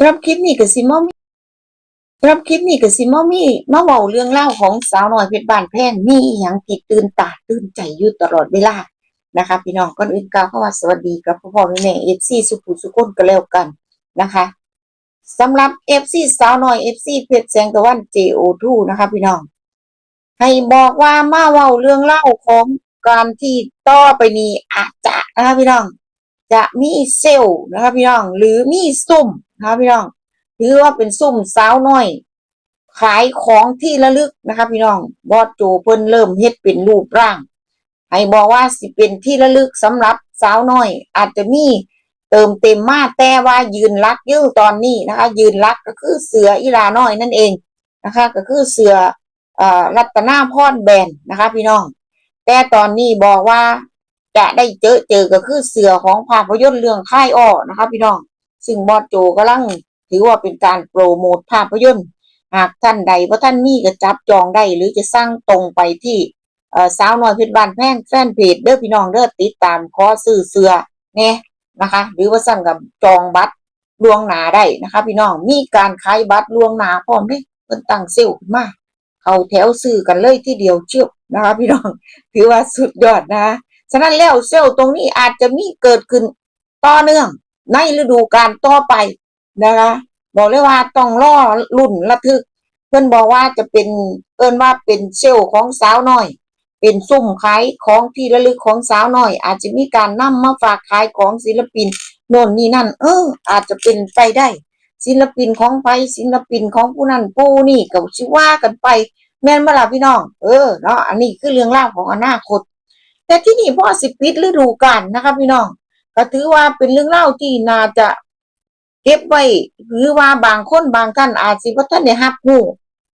สำหรับคลิปนี้ก็สิมามีสำหรับคลิปนี้ก็สิมามีมาเว้าเรื่องเล่าของสาวน้อยเพชรบ้านแพงมีอิหยังที่ตื่นตาตื่นใจอยู่ตลอดเวลานะคะ พี่น้องก่อนอื่นกล่าวคำว่าสวัสดีกับพ่อพ่อแม่แม่ FC สุขุสุคนก็แล้วกันนะคะสำหรับ FC สาวน้อย FC เพชรแสงตะวัน JO2 นะคะ พี่น้อง ให้บอกว่ามาเว้าเรื่องเล่าของการที่ต่อไปนี้อาจจะนะคะพี่น้อง จะมีเซลล์นะคะพี่น้อง หรือมีซุ่ม นะคะพี่น้องถือว่าเป็นซุ่มสาวน้อย ขายของที่ระลึกนะคะพี่น้องบอสโจเพิ่นเริ่มเฮ็ดเป็นรูปร่าง ให้บอกว่าสิเป็นที่ระลึกสำหรับสาวน้อย อาจจะมีเติมเต็มมาแต่ว่ายืนรักอยู่ตอนนี้นะคะ ยืนรักก็คือเสืออีลาน้อยนั่นเองนะคะ ก็คือเสืออรัตนาพรแบนนะคะ พี่น้อง แต่ตอนนี้บอกว่าจะได้เจอเจอก็คือเสือของภาพยนตร์เรื่องค่ายอ้อนะคะ พี่น้อง ซึ่งบอสโจกำลังถือว่าเป็นการโปรโมทภาพยนตร์ หากท่านใดว่าท่านมีก็จับจองได้ หรือจะสร้างตรงไปที่เอ่อสาวน้อยเพชรบ้านแพงแฟนเพจเด้อพี่น้องเด้อติดตามขอซื้อเสือเนี่ยนะคะ หรือว่าสั่งกับจองบัตรล่วงหนาได้นะคะ พี่น้องมีการขายบัตรล่วงหนาพร้อมเด้เพิ่นตั้งเซลล์มาเข้าแถวซื้อกันเลยที่เดียวเชียวนะคะ พี่น้องถือว่าสุดยอดนะคะฉะนั้นแล้วเซลล์ตรงนี้อาจจะมีเกิดขึ้นต่อเนื่อง ในฤดูกาลต่อไปนะคะบอกเลยว่าต้องรอรุ่นระทึก เพื่อนบอกว่าจะเป็นเอิ้นว่าเป็นเซลล์ของสาวน้อย เป็นซุ่มขายของที่ระลึกของสาวน้อย อาจจะมีการนำมาฝากขายของศิลปินโน่นนี่นั่น เออ อาจจะเป็นไปได้ ศิลปินของไปศิลปินของผู้นั้นผู้นี่ก็ชิว่ากันไป แม่นบ่ล่ะพี่น้อง เออเนาะอันนี้คือเรื่องเล่าของอนาคต แต่ที่นี่พ่อสิปิดฤดูกาลนะคะพี่น้อง ก็ถือว่าเป็นเรื่องเล่าที่น่าจะเก็บไว้หรือว่าบางคนบางท่านอาจสิบ่ทันได้รับรู้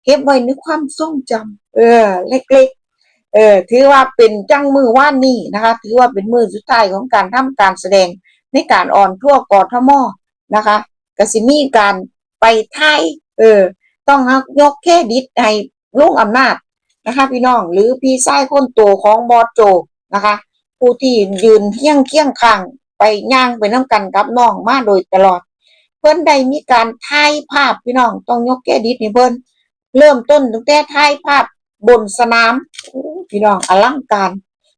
เก็บไว้ในความทรงจำเออ เล็ก ๆ เออ ถือว่าเป็นจังมือว่านนี้นะคะ ถือว่าเป็นมือสุดท้ายของการทำการแสดงในการอ่อนทั่วกอทมนะคะกสิมีการไปไทยเออ ต้องยกเครดิตให้ลุงอำนาจนะคะ พี่น้องหรือพี่ชายคนโตของบอสโจนะคะ ผู้ที่ยืนเคียงเคียงข้าง ไปย่างไปน้ำกันกับน้องมาโดยตลอด เพิ่นได้มีการถ่ายภาพพี่น้องต้องยกเครดิตให้เพิ่นเริ่มต้นตั้งแต่ถ่ายภาพบนสนามพี่น้องอลังการ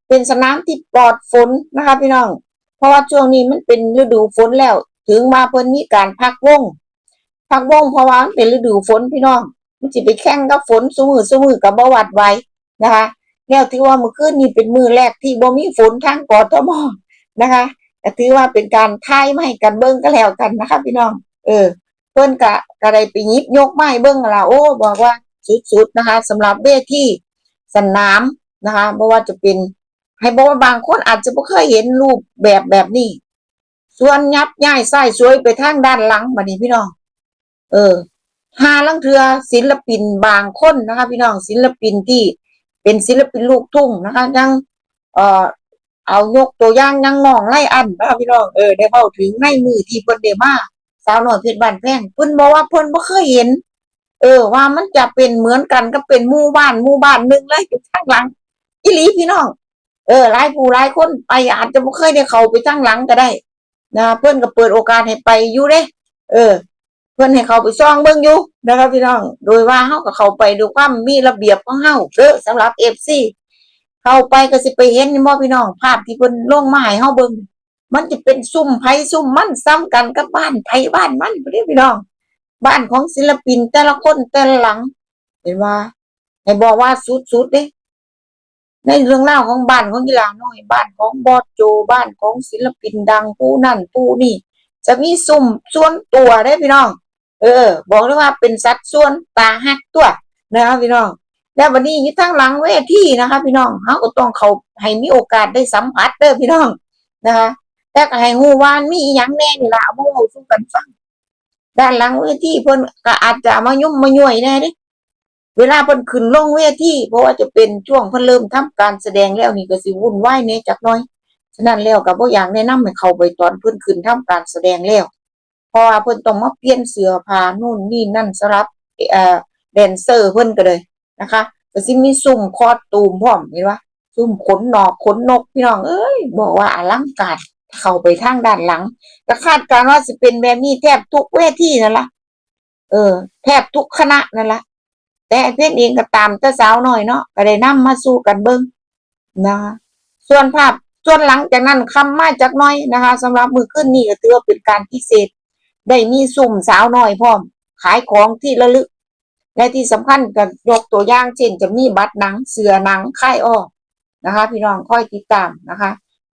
เป็นสนามที่ปลอดฝนนะคะพี่น้อง เพราะว่าช่วงนี้มันเป็นฤดูฝนแล้ว ถึงมาเพิ่นมีการพักวงพักวงเพราะว่าเป็นฤดูฝนพี่น้องมันสิไปแข่งกับฝนสมือสมือกับบวัดไหวนะคะแล้วถือว่าเมื่อคืนนี้เป็นมือแรกที่บ่มีฝนทางกทมนะคะ แต่ถือว่าเป็นการทายไมาให้กันเบิ่งก็แล้วกันนะคะพี่น้อง เออ เพิ่นกะก็ไดไปยิบยกไม้เบิ่งล่ะโอ้บอกว่าสุดๆนะคะสำหรับเวทีสนามนะคะบ่ว่าจะเป็น ให้บอกว่าบางคนอาจจะบ่เคยเห็นรูปแบบแบบนี้ ส่วนยับย้ายซ้ายสวยไปทางด้านหลังบัดนี้พี่น้อง เออหาลังเทือศิลปินบางคนนะคะ พี่น้องศิลปินที่เป็นศิลปินลูกทุ่งนะคะยังเอ่อ เอายกตัวอย่างยังน้องไล่อันนะพี่น้องเออได้เบ้าถึงในมือที่เพิ่นได้มาสาวน้อยเพชรบ้านแพงเพิ่นบอกว่าเพิ่นบ่เคยเห็น เออ ว่ามันจะเป็นเหมือนกันก็เป็นหมู่บ้านหมู่บ้านหนึ่งเลยอยู่ข้างหลังอีหลีพี่น้องเออหลายผู้หลายคนไปอาจจะบ่เคยได้เข้าไปข้างหลังก็ได้นะเพิ่นก็เปิดโอกาสให้ไปอยู่เด้ เออ เพื่อนให้เขาไปซ่องเบิ่งอยู่นะครับพี่น้อง โดยว่าเฮากับเข้าไปด้วยความมีระเบียบของเฮาเด้อสำหรับ FC เข้าไปก็สิไปเห็นบ่พี่น้องภาพที่เพิ่นลงมาให้เฮาเบิ่งมันจะเป็นซุ่มไผซุ่มมันซ้ำกันกับบ้านไผบ้านมันเด้พี่น้อง บ้านของศิลปินแต่ละคนแต่ละหลัง เห็นว่าให้บอกว่าสุดๆเด้ในเรื่องราของบ้านของกีฬาน้อยบ้านของบอสโจบ้านของศิลปินดังผู้นั่นผู้นี่ จะมีสุ่มส่วนตัวได้พี่น้อง เออ บอกเลยว่าเป็นสัดส่วนตาหักตัวนะครับพี่น้อง แล้ววันนี้อยู่ทางหลังเวทีนะคะ พี่น้องเขาก็ต้องเขาให้มีโอกาสได้สัมผัสเด้อพี่น้องนะคะ แต่ก็ให้ฮู้ว่ามีอหยังแน่นี่ละเอามาเว้าสู่กันฟังด้านหลังเวทีเพิ่นก็อาจจะมายุ่มมาย่วยแน่ด้เวลาเพิ่นขึ้นลงเวทีเพราะว่าจะเป็นช่วงเพิ่นเริ่มทำการแสดงแล้วนี่ก็สิวุ่นวายแหน่ยจักน่อยฉะนั้นแล้วก็บ่อย่ากแนะนำให้เขาไปตอนเพิ่นขึ้นทำการแสดงแล้วเพราะว่าเพิ่นต้องมาเปลี่ยนเสื้อผ้านู่นนี่นั่นสำหรับเอ่อแดนเซอร์เพิ่นก็เลย นะคะก็สิมีซุ่มคอสตูมพร้อมเห็นว่าซุ่มขนนอกขนนกพี่น้องเอ้ยบอกว่าอลังการเข้าไปทางด้านหลังก็คาดการณ์ว่าสิเป็นแบบนี้แทบทุกเวทีนั่นละเออ แทบทุกคณะนั่นละแต่เพื่อนเองก็ตามแต่สาวหน่อยเนาะก็ได้นำมาสู้กันเบิ่งนะคะส่วนภาพส่วนหลังจากนั้นคำมาจากหน้อยนะคะสำหรับมือขึ้นนี่ก็ถือว่าเป็นการพิเศษ ได้มีสุ่มสาวหน้อยพร้อม ขายของที่ระลึก และที่สำคัญก็ยกตัวอย่างเช่น จะมีบัตรหนังเสือหนังค่ายอ้อนะคะ พี่น้องค่อยติดตามนะคะ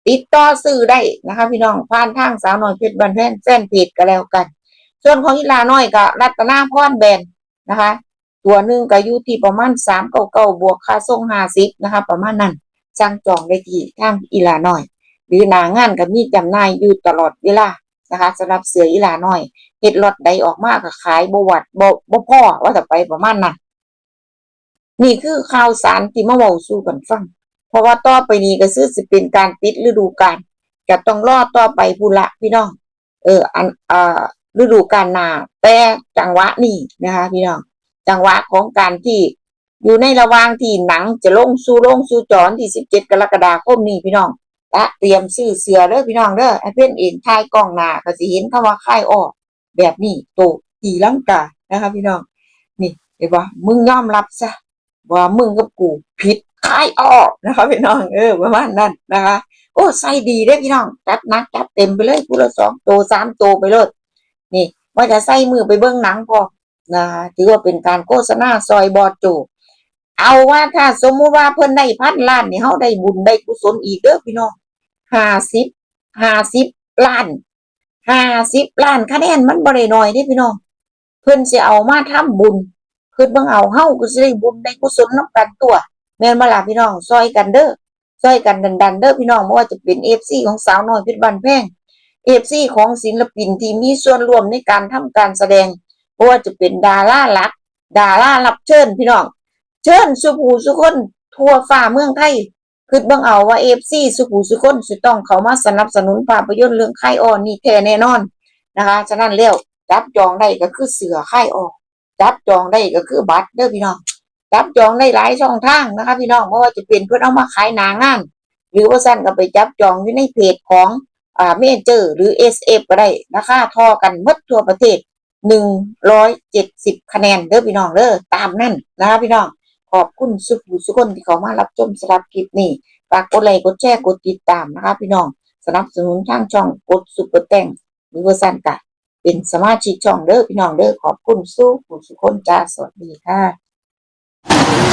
ติดต่อซื้อได้นะคะ พี่น้องผ่านทางสาวน้อยเพชรบันแพนแฟนเพจก็แล้วกัน ส่วนของอีลาน้อยก็รัตนาพรแบนนะคะ ตัวหนึ่งก็อยู่ที่ประมาณสามเก้าเก้าบวกค่าส่งห้าสิบนะคะ ประมาณนั้นสั่งจองได้ที่ทางอีลาน้อย หรือหนางานก็มีจำหน่ายอยู่ตลอดเวลา นะคะสำหรับเสืออีลาหน้อยเฮ็ดลอตใดออกมากก็ขายบวัดบ่บ่พอว่าจะไปประมาณนั้นนี่คือข่าวสารที่มาเว้าสู่กันฟัง เพราะว่าต่อไปนี้ก็คือสิเป็นการปิดฤดูกาลก็ต้องรอต่อไปพุละพี่น้อง เอออันอ่าฤดูกาลหนาแต่จังหวะนี้นะคะพี่น้อง จังหวะของการที่อยู่ในระหว่างที่หนังจะลงสู่โรงสู่จอนที่17กรกฎาคมนี้พี่น้อง และเตรียมซื้อเสือเด้อพี่น้องเด้อไอ้เพื่อนเองถ่ายกล้องหน้าก็สิเห็นคำว่าค่ายออก แบบนี้โตตีลังกานะคะพี่น้อง นี่เห็นว่ามึงยอมรับซะว่ามึงกับกูผิดค่ายออกนะคะพี่น้องเออประมาณนั้นนะคะโอ้ใส่ดีเด้อพี่น้องจัดนักจัดเต็มไปเลยพูละสองโตสามโตไปเลยนี่ว่าจะใส่มือไปเบื้องหนังพอนะคะถือว่าเป็นการโฆษณาซอยบอโจเอาว่าถ้าสมมุติว่าเพิ่นได้พันล้านนี่เฮาได้บุญได้กุศลอีกเด้อพี่น้อง ห้าสิบห้าสิบล้านห้าสิบล้านคะแนนมันบ่ได้น้อยเด้พี่น้องเพิ่อนสิเอามาทำบุญเพิ่อนบิ่งเอาเฮ้าก็สิได้บุญได้กุศลนํกันตัวแม่นบ่ล่ะพี่น้องซอยกันเด้อซอยกันดันๆเด้อพี่น้องบ่ว่าจะเป็น FC ของสาวน้อยพชรบ้านแพง FC ของศิลปินที่มีส่วนร่วมในการทำการแสดงบ่ว่าจะเป็นดาราหลัก ดารารับเชิญพี่น้อง เชิญสุภูสุคนทั่วฟ้าเมืองไทย คือบิ่งเอาว่าเอฟซีสุขุสุคนสิต้องเขามาสนับสนุนภาพยนตร์เรื่องค่อ่อนนี่แท้แน่นอนนะคะฉะนั้นแล้วจับจองได้ก็คือเสือค่อ่อนจับจองได้ก็คือบัตรเด้อพี่น้องจับจองได้หลายช่องทางนะคะพี่น้องไม่ว่าจะเป็นเพื่อนเอามาขายหนางาน หรือว่าสั้นก็ไปจับจองอยู่ในเพจของอ่าเมเจอร์ หรือ SF ก็ได้นะคะทอกันมดทั่วประเทศหนึ่งร้อยเจ็ดสิบคะแนนเด้อพี่น้องเด้อตามนั่นนะคะพี่น้อง ขอบคุณสุขุสุคนที่เขามารับชมสำหรับคลิปนี้ฝากกดไลค์กดแชร์กดติดตามนะคะพี่น้องสนับสนุนทางช่องกดซุปเปอร์แตงหรือว่าสั้นกะเป็นสมาชิกช่องเด้อพี่น้องเด้อขอบคุณสู้ผู้สุคนจ้าสวัสดีค่ะ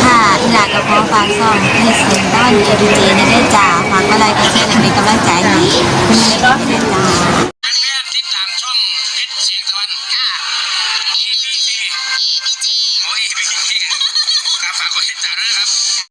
ค่ะอีหลากระเพาะฟางซ่องที่เสียงด้านเอดีเจในได้จ่าฝากอะไรก็แค่เป็นกำลังใจให้มีรถเป็นจ่า